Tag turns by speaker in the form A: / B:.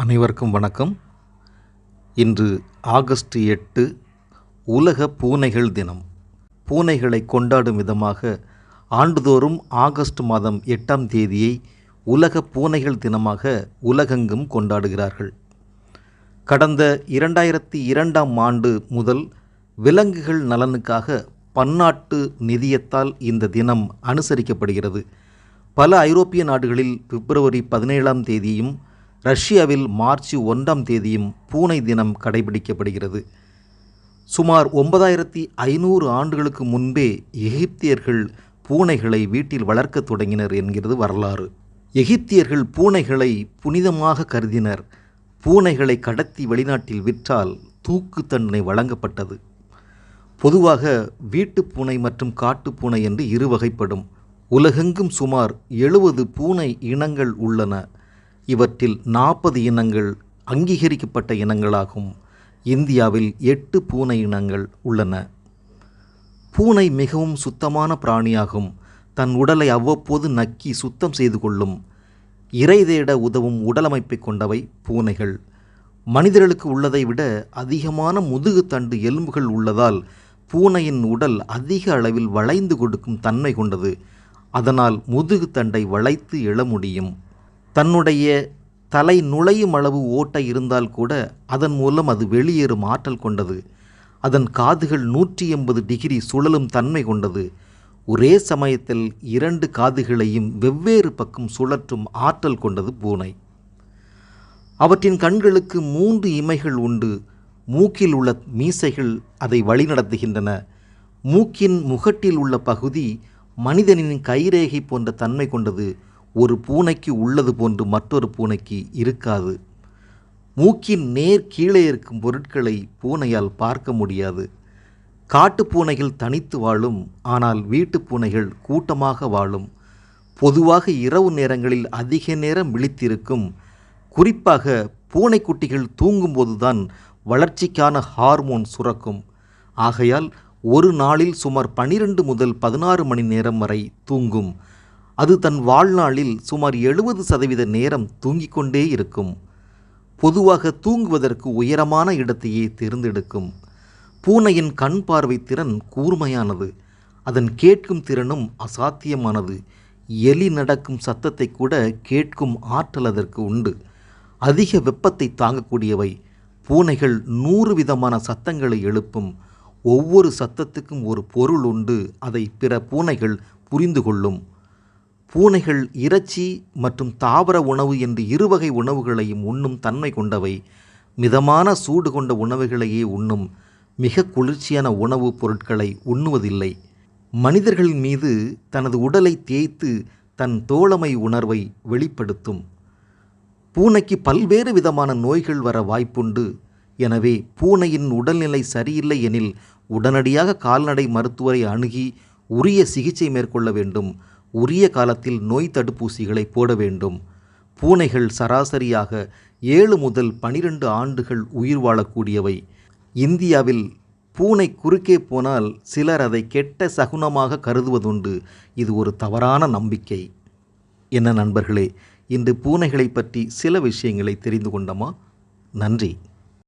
A: அனைவருக்கும் வணக்கம். இன்று ஆகஸ்ட் எட்டு உலக பூனைகள் தினம். பூனைகளை கொண்டாடும் விதமாக ஆண்டுதோறும் ஆகஸ்ட் மாதம் எட்டாம் தேதியை உலக பூனைகள் தினமாக உலகெங்கும் கொண்டாடுகிறார்கள். கடந்த இரண்டாயிரத்தி இரண்டாம் ஆண்டு முதல் விலங்குகள் நலனுக்காக பன்னாட்டு நிதியத்தால் இந்த தினம் அனுசரிக்கப்படுகிறது. பல ஐரோப்பிய நாடுகளில் பிப்ரவரி பதினேழாம் தேதியும் ரஷ்யாவில் மார்ச் ஒன்றாம் தேதியும் பூனை தினம் கடைபிடிக்கப்படுகிறது. சுமார் ஒன்பதாயிரத்தி ஐநூறு ஆண்டுகளுக்கு முன்பே எகிப்தியர்கள் பூனைகளை வீட்டில் வளர்க்கத் தொடங்கினர் என்கிறது வரலாறு. எகிப்தியர்கள் பூனைகளை புனிதமாக கருதினர். பூனைகளை கடத்தி வெளிநாட்டில் விற்றால் தூக்கு தண்டனை வழங்கப்பட்டது. பொதுவாக வீட்டுப் பூனை மற்றும் காட்டுப் பூனை என்று இரு வகைப்படும் உலகெங்கும் சுமார் எழுபது பூனை இனங்கள் உள்ளன. இவற்றில் நாற்பது இனங்கள் அங்கீகரிக்கப்பட்ட இனங்களாகும். இந்தியாவில் எட்டு பூனை இனங்கள் உள்ளன. பூனை மிகவும் சுத்தமான பிராணியாகும். தன் உடலை அவ்வப்போது நக்கி சுத்தம் செய்து கொள்ளும். இறை தேட உதவும் உடலமைப்பை கொண்டவை பூனைகள். மனிதர்களுக்கு உள்ளதை விட அதிகமான முதுகுத்தண்டு எலும்புகள் உள்ளதால் பூனையின் உடல் அதிக அளவில் வளைந்து கொடுக்கும் தன்மை கொண்டது. அதனால் முதுகுத்தண்டை வளைத்து எழ முடியும். தன்னுடைய தலை நுழையும் அளவு ஓட்டை இருந்தால் கூட அதன் மூலம் அது வெளியேறும் ஆற்றல் கொண்டது. அதன் காதுகள் நூற்றி எண்பது டிகிரி சுழலும் தன்மை கொண்டது. ஒரே சமயத்தில் இரண்டு காதுகளையும் வெவ்வேறு பக்கம் சுழற்றும் ஆற்றல் கொண்டது பூனை. அவற்றின் கண்களுக்கு மூன்று இமைகள் உண்டு. மூக்கில் உள்ள மீசைகள் அதை வழிநடத்துகின்றன. மூக்கின் முகட்டில் உள்ள பகுதி மனிதனின் கைரேகை போன்ற தன்மை கொண்டது. ஒரு பூனைக்கு உள்ளது போன்று மற்றொரு பூனைக்கு இருக்காது. மூக்கின் நேர் கீழே இருக்கும் பொருட்களை பூனையால் பார்க்க முடியாது. காட்டுப் பூனைகள் தனித்து வாழும் ஆனால் வீட்டுப் பூனைகள் கூட்டமாக வாழும். பொதுவாக இரவு நேரங்களில் அதிக நேரம் விழித்திருக்கும். குறிப்பாக பூனைக்குட்டிகள் தூங்கும்போதுதான் வளர்ச்சிக்கான ஹார்மோன் சுரக்கும். ஆகையால் ஒரு நாளில் சுமார் பனிரெண்டு முதல் பதினாறு மணி நேரம் வரை தூங்கும். அது தன் வாழ்நாளில் சுமார் எழுபது சதவீத நேரம் தூங்கிக் கொண்டே இருக்கும். பொதுவாக தூங்குவதற்கு உயரமான இடத்தையே தேர்ந்தெடுக்கும். பூனையின் கண் பார்வை திறன் கூர்மையானது. அதன் கேட்கும் திறனும் அசாத்தியமானது. எலி நடக்கும் சத்தத்தை கூட கேட்கும் ஆற்றல் அதற்கு உண்டு. அதிக வெப்பத்தை தாங்கக்கூடியவை. பூனைகள் நூறு விதமான சத்தங்களை எழுப்பும். ஒவ்வொரு சத்தத்துக்கும் ஒரு பொருள் உண்டு. அதை பிற பூனைகள் புரிந்து கொள்ளும். பூனைகள் இறைச்சி மற்றும் தாவர உணவு என்று இருவகை உணவுகளையும் உண்ணும் தன்மை கொண்டவை. மிதமான சூடு கொண்ட உணவுகளையே உண்ணும் மிக குளிர்ச்சியான உணவுப் பொருட்களை உண்ணுவதில்லை. மனிதர்களின் மீது தனது உடலை தேய்த்து தன் தோழமை உணர்வை வெளிப்படுத்தும். பூனைக்கு பல்வேறு விதமான நோய்கள் வர வாய்ப்புண்டு. எனவே பூனையின் உடல்நிலை சரியில்லை எனில் உடனடியாக கால்நடை மருத்துவரை அணுகி உரிய சிகிச்சை மேற்கொள்ள வேண்டும். உரிய காலத்தில் நோய் தடுப்பூசிகளை போட வேண்டும். பூனைகள் சராசரியாக ஏழு முதல் பனிரெண்டு ஆண்டுகள் உயிர் வாழக்கூடியவை. இந்தியாவில் பூனை குறுக்கே போனால் சிலர் அதை கெட்ட சகுனமாக கருதுவதுண்டு. இது ஒரு தவறான நம்பிக்கை. என்ன நண்பர்களே இன்று பூனைகளை பற்றி சில விஷயங்களை தெரிந்து கொண்டோமா? நன்றி.